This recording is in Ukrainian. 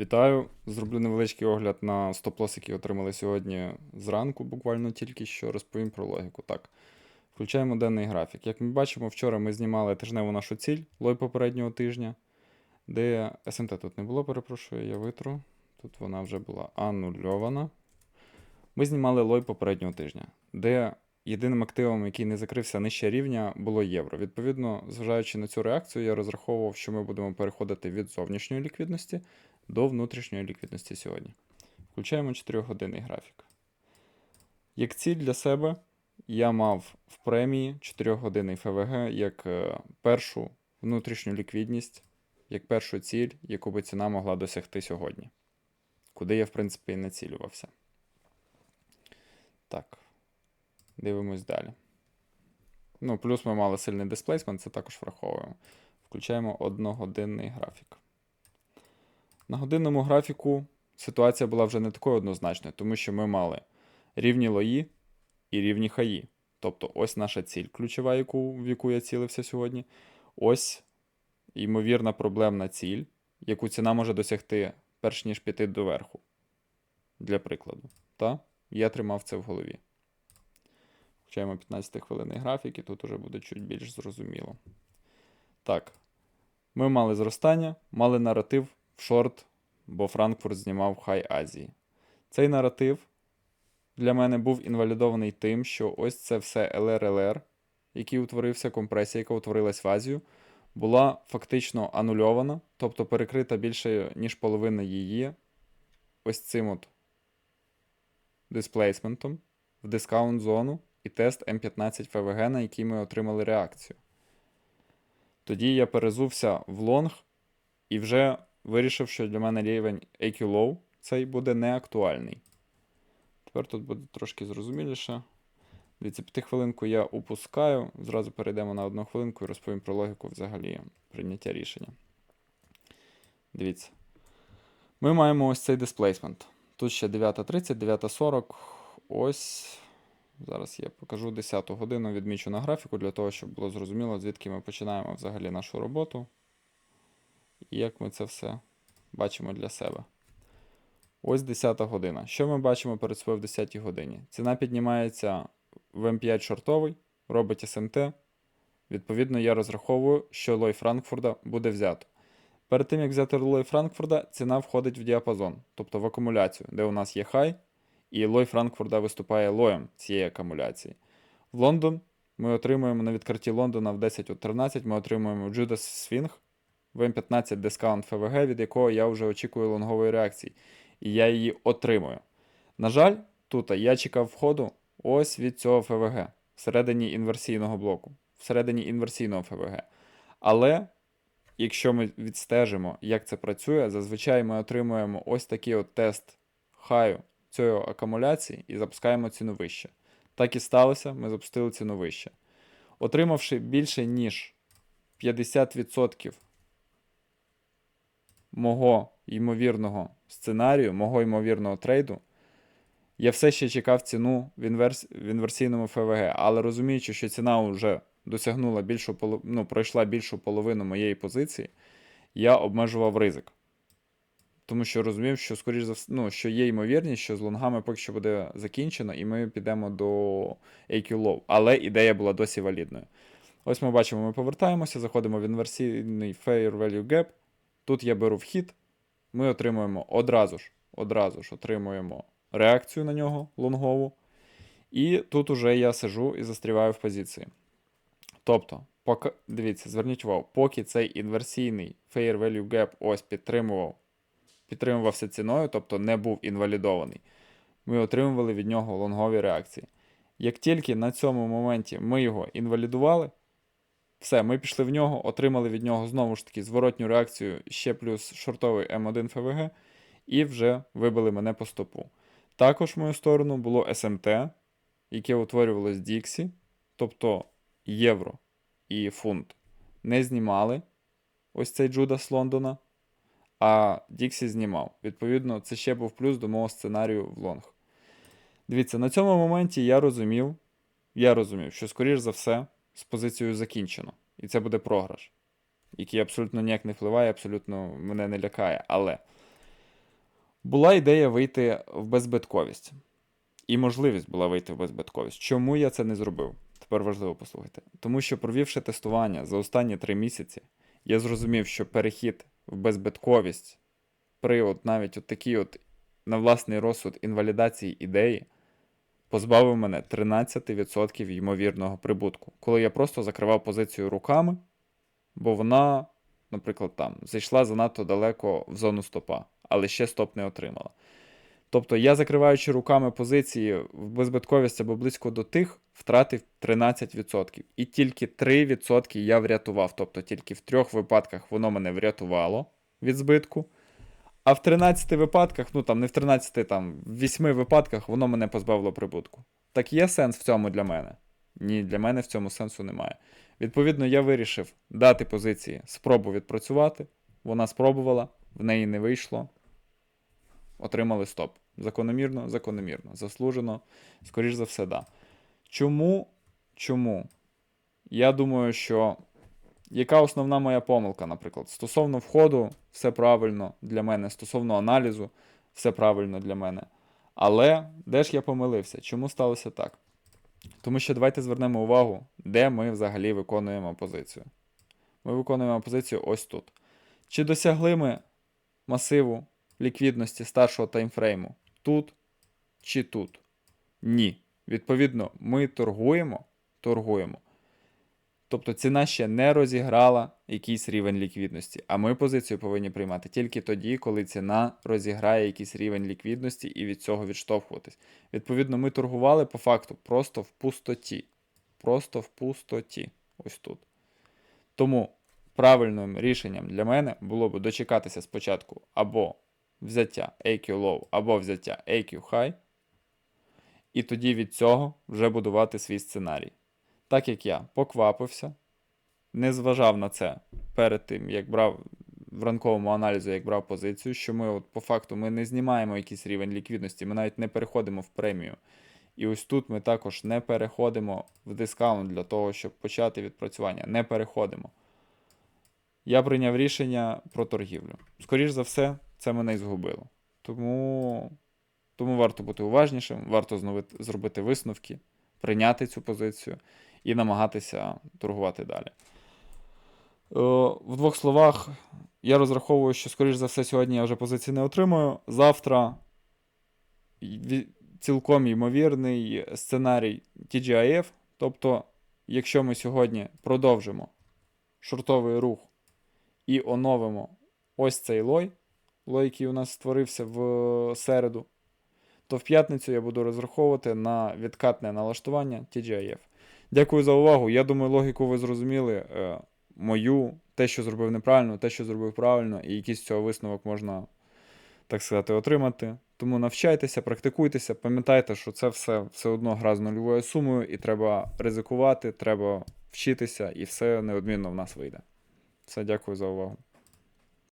Вітаю! Зроблю невеличкий огляд на стоп-лосс, який отримали сьогодні зранку, буквально тільки що розповім про логіку. Так, включаємо денний графік. Як ми бачимо, вчора ми знімали тижневу нашу ціль, лой попереднього тижня, де СМТ тут не було, перепрошую, я витру. Тут вона вже була анульована. Ми знімали лой попереднього тижня, де єдиним активом, який не закрився нижче рівня, було євро. Відповідно, зважаючи на цю реакцію, я розраховував, що ми будемо переходити від зовнішньої ліквідності до внутрішньої ліквідності сьогодні. Включаємо 4-годинний графік. Як ціль для себе я мав в премії 4-годинний ФВГ як е, першу внутрішню ліквідність, як першу ціль, яку би ціна могла досягти сьогодні. Куди я, в принципі, і націлювався. Так. Дивимось далі. Ну, плюс ми мали сильний дисплейсмент, це також враховуємо. Включаємо одногодинний графік. На годинному графіку ситуація була вже не такою однозначною, тому що ми мали рівні лої і рівні хаї. Тобто ось наша ціль ключова, яку, в яку я цілився сьогодні. Ось ймовірна проблемна ціль, яку ціна може досягти перш ніж піти доверху. Для прикладу. Та? Я тримав це в голові. Включаємо 15 хвилинний графік, і тут уже буде чуть більш зрозуміло. Так. Ми мали зростання, мали наратив шорт, бо Франкфурт знімав Хай Азії. Цей наратив для мене був інвалідований тим, що ось це все ЛРЛР, який утворився, компресія, яка утворилась в Азію, була фактично анульована, тобто перекрита більше, ніж половина її ось цим от дисплейсментом в дискаунт зону і тест М15 ФВГ, на який ми отримали реакцію. Тоді я перезувся в лонг і вже вирішив, що для мене рівень AQ Low цей буде неактуальний. Тепер тут буде трошки зрозуміліше. Дивіться, п'ятихвилинку я упускаю. Зразу перейдемо на одну хвилинку і розповім про логіку взагалі прийняття рішення. Дивіться. Ми маємо ось цей дисплейсмент. Тут ще 9.30, 9.40. Ось. Зараз я покажу 10 годину, відмічу на графіку, для того, щоб було зрозуміло, звідки ми починаємо взагалі нашу роботу. І як ми це все бачимо для себе. Ось 10 година. Що ми бачимо перед собою в 10 годині? Ціна піднімається в М5 шортовий, робить СМТ. Відповідно, я розраховую, що лой Франкфурта буде взято. Перед тим, як взяти лой Франкфурта, ціна входить в діапазон, тобто в акумуляцію, де у нас є хай, і лой Франкфурта виступає лоєм цієї акумуляції. В Лондон ми отримуємо на відкритті Лондона в 10.13 ми отримуємо Judas Swing в М15 дискаунт ФВГ, від якого я вже очікую лонгової реакції. І я її отримую. На жаль, тут я чекав входу ось від цього ФВГ всередині інверсійного блоку, всередині інверсійного ФВГ. Але якщо ми відстежимо, як це працює, зазвичай ми отримуємо ось такий от тест хаю цієї акумуляції і запускаємо ціну вище. Так і сталося, ми запустили ціну вище. Отримавши більше, ніж 50% мого ймовірного сценарію, мого ймовірного трейду, я все ще чекав ціну в, інверс... в інверсійному ФВГ, але розуміючи, що ціна вже досягнула більшу поло... ну, пройшла більшу половину моєї позиції, я обмежував ризик. Тому що розумів, що, скоріш за ну, що є ймовірність, що з лонгами поки що буде закінчено, і ми підемо до AQ Low. Але ідея була досі валідною. Ось ми бачимо, ми повертаємося, заходимо в інверсійний Fair Value Gap. Тут я беру вхід, ми отримуємо одразу ж одразу ж отримуємо реакцію на нього лонгову. І тут уже я сижу і застріваю в позиції. Тобто, поки, дивіться, зверніть увагу, поки цей інверсійний Fair Value Gap ось підтримував, підтримувався ціною, тобто не був інвалідований, ми отримували від нього лонгові реакції. Як тільки на цьому моменті ми його інвалідували, все, ми пішли в нього, отримали від нього знову ж таки зворотню реакцію ще плюс шортовий М1 ФВГ, і вже вибили мене по стопу. Також в мою сторону було СМТ, яке утворювалось Діксі, тобто євро і фунт. Не знімали ось цей Джудас Лондона, а Діксі знімав. Відповідно, це ще був плюс до мого сценарію в лонг. Дивіться, на цьому моменті я розумів, я розумів, що, скоріш за все, з позицією закінчено. І це буде програш, який абсолютно ніяк не впливає, абсолютно мене не лякає. Але Була ідея вийти в беззбитковість. І можливість була вийти в беззбитковість. Чому я це не зробив? Тепер важливо послухайте. Тому що, провівши тестування за останні три місяці, я зрозумів, що перехід в беззбитковість при от навіть от такій от на власний розсуд інвалідації ідеї позбавив мене 13% ймовірного прибутку, коли я просто закривав позицію руками, бо вона, наприклад, там зайшла занадто далеко в зону стопа, але ще стоп не отримала. Тобто я, закриваючи руками позиції в беззбитковість або близько до тих, втратив 13%. І тільки 3% я врятував. Тобто тільки в трьох випадках воно мене врятувало від збитку. А в 13 випадках, ну там не в 13, там в 8 випадках воно мене позбавило прибутку. Так є сенс в цьому для мене? Ні, для мене в цьому сенсу немає. Відповідно, я вирішив дати позиції спробу відпрацювати. Вона спробувала, в неї не вийшло. Отримали стоп. Закономірно, закономірно. Заслужено, скоріш за все, да. Чому? Чому? Я думаю, що яка основна моя помилка, наприклад? Стосовно входу, все правильно для мене, стосовно аналізу, все правильно для мене. Але де ж я помилився? Чому сталося так? Тому що давайте звернемо увагу, де ми взагалі виконуємо позицію. Ми виконуємо позицію ось тут. Чи досягли ми масиву ліквідності старшого таймфрейму тут чи тут? Ні. Відповідно, ми торгуємо, торгуємо. Тобто ціна ще не розіграла якийсь рівень ліквідності, а ми позицію повинні приймати тільки тоді, коли ціна розіграє якийсь рівень ліквідності і від цього відштовхуватись. Відповідно, ми торгували по факту просто в пустоті. Просто в пустоті. Ось тут. Тому правильним рішенням для мене було б дочекатися спочатку або взяття AQ low, або взяття AQ high, і тоді від цього вже будувати свій сценарій. Так як я поквапився, не зважав на це перед тим, як брав в ранковому аналізу, як брав позицію, що ми от по факту ми не знімаємо якийсь рівень ліквідності, ми навіть не переходимо в премію. І ось тут ми також не переходимо в дискаунт для того, щоб почати відпрацювання. Не переходимо. Я прийняв рішення про торгівлю. Скоріше за все, це мене і згубило. Тому, тому варто бути уважнішим, варто зновити, зробити висновки, прийняти цю позицію і намагатися торгувати далі. Е, В двох словах, я розраховую, що, скоріш за все, сьогодні я вже позиції не отримую. Завтра цілком ймовірний сценарій TGIF. Тобто, якщо ми сьогодні продовжимо шортовий рух і оновимо ось цей лой, лой, який у нас створився в середу, то в п'ятницю я буду розраховувати на відкатне налаштування TGIF. Дякую за увагу. Я думаю, логіку ви зрозуміли. Е, мою, те, що зробив неправильно, те, що зробив правильно, і якийсь цього висновок можна, так сказати, отримати. Тому навчайтеся, практикуйтеся, пам'ятайте, що це все все одно гра з нульовою сумою, і треба ризикувати, треба вчитися, і все неодмінно в нас вийде. Все, дякую за увагу.